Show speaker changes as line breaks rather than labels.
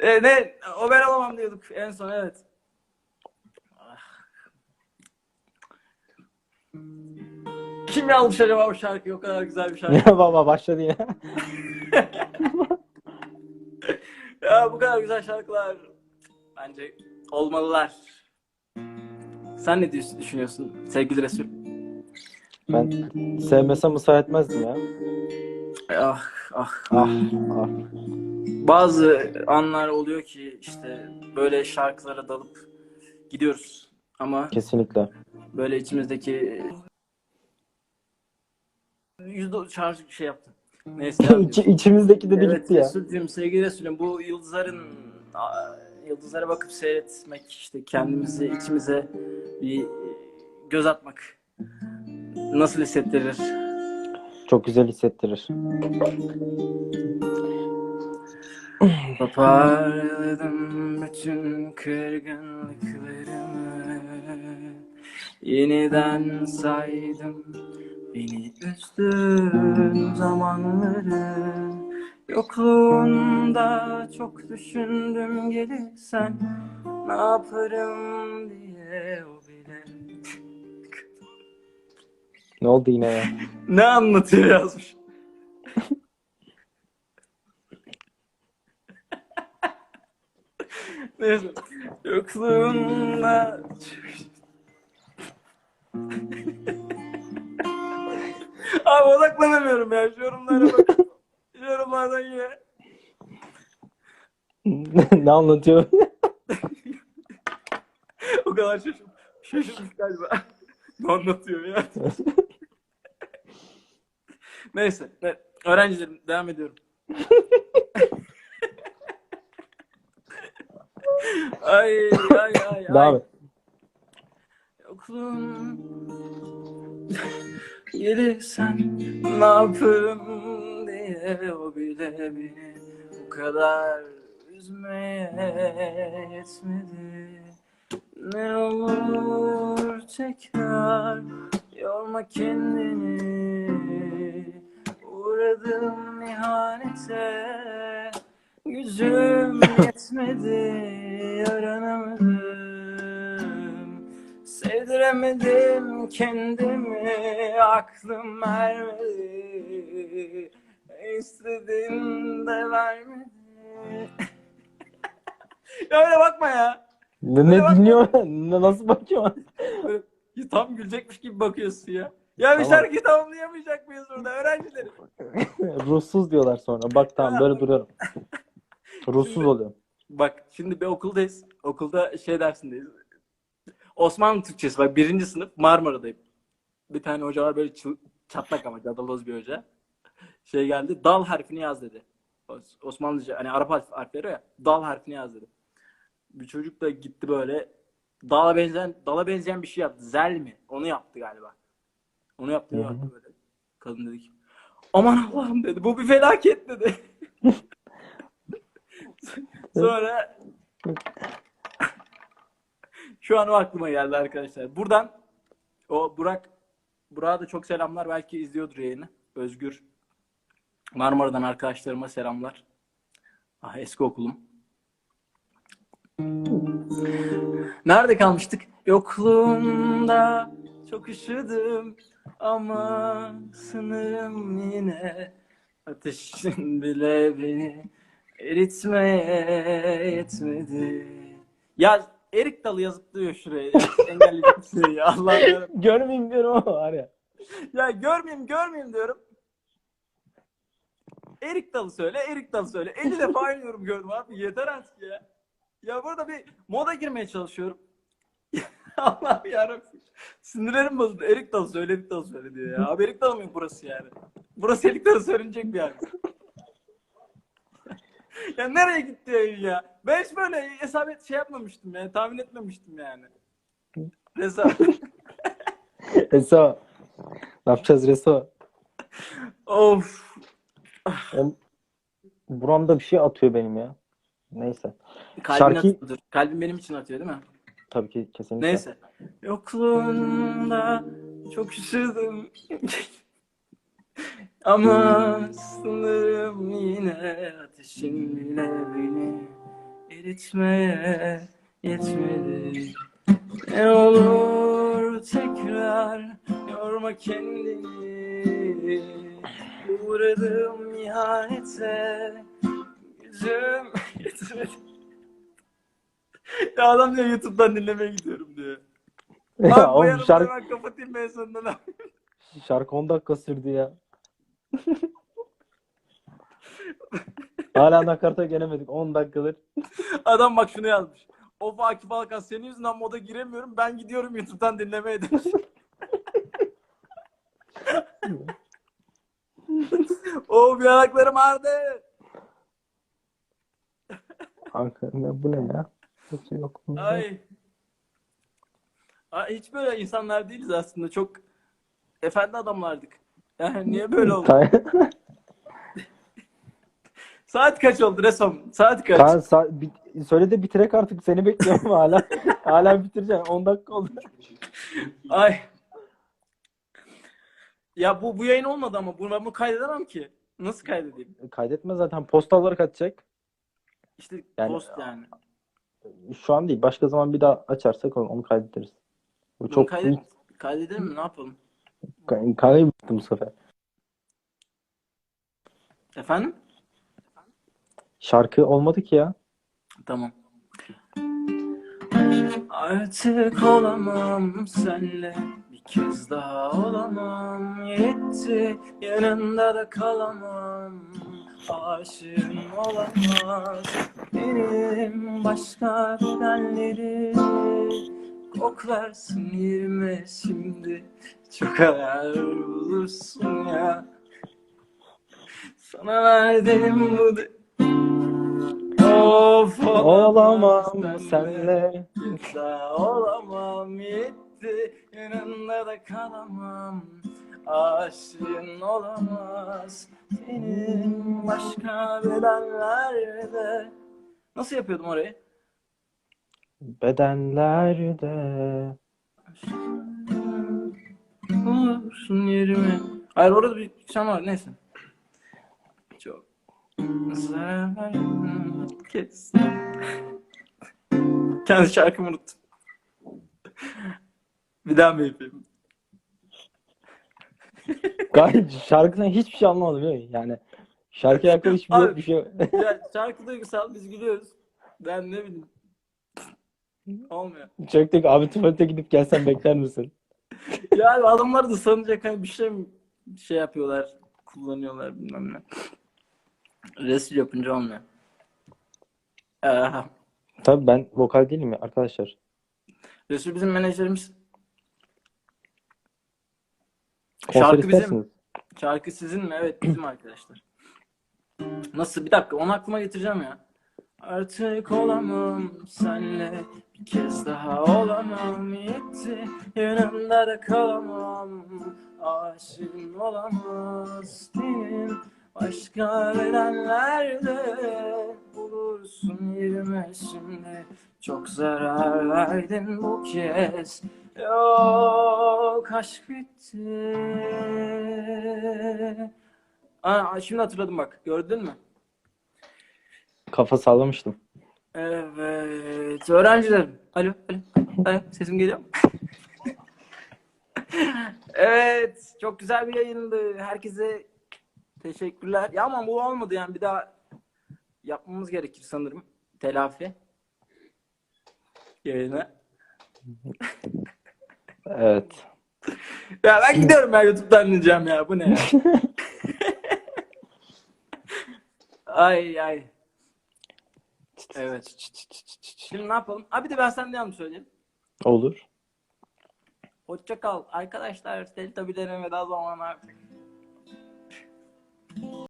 E, ne? O ben olamam diyorduk en son evet. Ah. Kim yazmış acaba bu şarkıyı? O kadar güzel bir şarkı.
Ya baba başladı yine.
ya bu kadar güzel şarkılar bence olmalılar. Sen ne düşünüyorsun sevgili Resul?
Ben sevmesem ısrar etmezdim ya.
Ah ah.
Ah ah.
Bazı anlar oluyor ki işte böyle şarkılara dalıp gidiyoruz. Ama
Kesinlikle.
böyle içimizdeki yüzde şarj şey yaptım. Neyse.
İç, içimizdeki dedi
evet,
gitti ya.
Resulcüğüm, sevgili Resulüm bu yıldızların yıldızlara bakıp seyretmek işte kendimizi içimize bir göz atmak nasıl hissettirir?
Çok güzel hissettirir.
Toparladım bütün kırgınlıklarımı. Yeniden saydım beni üzdüğün zamanları. Yokluğunda çok düşündüm gelirsen Ne yaparım diye o bile.
Ne oldu yine ya?
Ne anlatıyor yazmış Neyse. Yokluğunda Abi odaklanamıyorum ya. Şu yorumlara bak. Şu yorumlardan yine.
ne anlatıyor?
O kadar şaşırdım. Şaşırmış galiba. ne anlatıyor ya? Neyse. Evet. Öğrencilerim devam ediyorum. Ay ay ay.
Devam et.
Yokluğun gelirsen ne yaparım diye o bile beni bu kadar üzmeye yetmedi. Ne olur tekrar yorma kendini Uğradım ihanete Gücüm yetmedi yaranamadım Sevdiremedim kendimi Aklım ermedi İstediğim de vermedi Ya öyle bakma ya
Ne, ne dinliyor? Nasıl bakıyor?
Böyle tam gülecekmiş gibi bakıyorsun ya. Ya bir
Tamam.
şarkıyı tamamlayamayacak mıyız burada öğrencilerim?
Ruhsuz diyorlar sonra. Bak tamam böyle duruyorum. Ruhsuz oluyorum.
Bak şimdi bir okuldayız. Okulda şey dersindeyiz. Osmanlı Türkçesi bak birinci sınıf Marmara'dayım. Bir tane hoca var böyle çıl- çatlak ama cadaloz bir hoca. Şey geldi dal harfini yaz dedi. Os- Osmanlıca hani Arap harf, harfleri ya dal harfini yaz dedi. Bir çocuk da gitti böyle dala benzeyen dala benzeyen bir şey yaptı. Zel mi? Onu yaptı galiba. Onu yaptı, yaptı böyle. Kadın dedi ki aman Allah'ım dedi. Bu bir felaket dedi. Sonra şu an o aklıma geldi arkadaşlar. Buradan o Burak Burak'a da çok selamlar. Belki izliyordur yayını. Özgür Marmara'dan arkadaşlarıma selamlar. Ah eski okulum. Nerede kalmıştık? Yokluğunda çok üşüdüm ama sanırım yine ateşin bile beni eritmeye yetmedi. Ya erik dalı yazıp duruyor şuraya. Bir şey ya. Yarabbim.
Görmeyeyim diyorum ama var ya.
Ya görmeyeyim görmeyeyim diyorum. Erik dalı söyle, erik dalı söyle. 50 defa aynı yorum gördüm abi. Yeter artık ya. Ya burada bir moda girmeye çalışıyorum. Allah yarabbim. Sinirlerim bozuldu. Erik dalı söyle, erik dalı söyle diyor ya. Abi erik dalı mı burası yani? Burası erik dalı söylenecek bir yer. ya nereye gitti yayın ya? Ben hiç böyle hesap et, şey yapmamıştım yani. Tahmin etmemiştim yani. Reza.
Reso. Ne yapacağız Reso?
of.
Oğlum, Buramda bir şey atıyor benim ya. Neyse.
Kalbin
Şarkı-
atıyordur. Kalbin benim için atıyor değil mi?
Tabii ki kesinlikle.
Neyse. Yokluğunda çok üşüdüm. Ama sanırım yine ateşin bile beni delirtmeye yetmedi. Ne olur tekrar yorma kendini. Uğradım ihanete. Gücüm yetmedi. ya adam diyor YouTube'dan dinlemeye gidiyorum diyor.
Ya
bu
oğlum şarkı,
ben kapatayım ben sonunda.
şarkı 10 dakika sürdü ya. Hala nakarata gelemedik 10 dakikadır.
Adam bak şunu yazmış. Of Akif Alkan senin yüzünden moda giremiyorum. Ben gidiyorum YouTube'dan dinlemeye demiş. of yanaklarım ağrıdı.
Kanka ne, bu ne ya? Hiç yok. bunda.
Ay. Ay, hiç böyle insanlar değiliz aslında. Çok efendi adamlardık. Yani niye böyle oldu? Saat kaç oldu Resom? Saat kaç?
Kaan, sa- bit- söyle de bitirek artık seni bekliyorum hala. hala bitireceğim 10 dakika oldu.
Ay. Ya bu bu yayın olmadı ama bunu ben bunu kaydedemem ki. Nasıl kaydedeyim?
Kaydetme zaten postaları kaçacak.
İşte
Yani-
post yani.
Şu an değil başka zaman bir daha açarsak onu, onu kaydederiz. Bu çok
kaydet, kaydedelim mi? Ne yapalım?
Kanayı bitti bu sefer.
Efendim?
Şarkı olmadı ki ya.
Tamam. Artık olamam senle bir kez daha olamam yetti yanında da kalamam aşığın olamaz benim başka bedenleri koklarsın yerime şimdi. Çok ayar olursun ya. Sana verdim bu de- Of
Olamam senle.
Daha olamam yetti. Yanında da kalamam. Aşığın olamaz. Senin başka bedenlerde Nasıl yapıyordum orayı?
Bedenlerde.
Olursun yerime Hayır orada bir şey var neyse Çok zarar kes Kendi şarkımı unuttum Bir daha mı yapayım?
Gayet şarkıdan hiçbir şey anlamadım ya. Yani şarkıya hakkında hiçbir
Abi-
bir şey yok.
Ya şarkı duygusal biz gülüyoruz. Ben ne bileyim. Olmuyor.
Çöktük abi tuvalete gidip gelsen bekler misin?
Ya abi adamlar da sanacak hani bir şey mi şey yapıyorlar, kullanıyorlar bilmem ne. Resim yapınca olmuyor. Ee,
Tabii ben vokal değilim ya arkadaşlar.
Resul bizim menajerimiz.
Konser
Şarkı bizim.
istersiniz.
Şarkı sizin mi? Evet bizim arkadaşlar. Nasıl? Bir dakika onu aklıma getireceğim ya. Artık olamam senle bir kez daha olamam. Yetti yanımda da kalamam. Aşığın olamaz senin başka bedenlerde bulursun yerime şimdi. Çok zarar verdin bu kez. Yok aşk bitti. Aa, şimdi hatırladım bak gördün mü?
Kafa sallamıştım.
Evet. Öğrencilerim. Alo, alo. Alo, sesim geliyor mu? evet. Çok güzel bir yayındı. Herkese teşekkürler. Ya ama bu olmadı yani. Bir daha yapmamız gerekir sanırım. Telafi. Yayına.
Evet.
Ya ben gidiyorum ya YouTube'dan dinleyeceğim ya. Bu ne ya? ay ay. Evet. Şimdi ne yapalım? Abi de ben sen devam söyleyeyim.
Olur.
Hoşça kal arkadaşlar. Teletubbies'lere veda zamanı artık.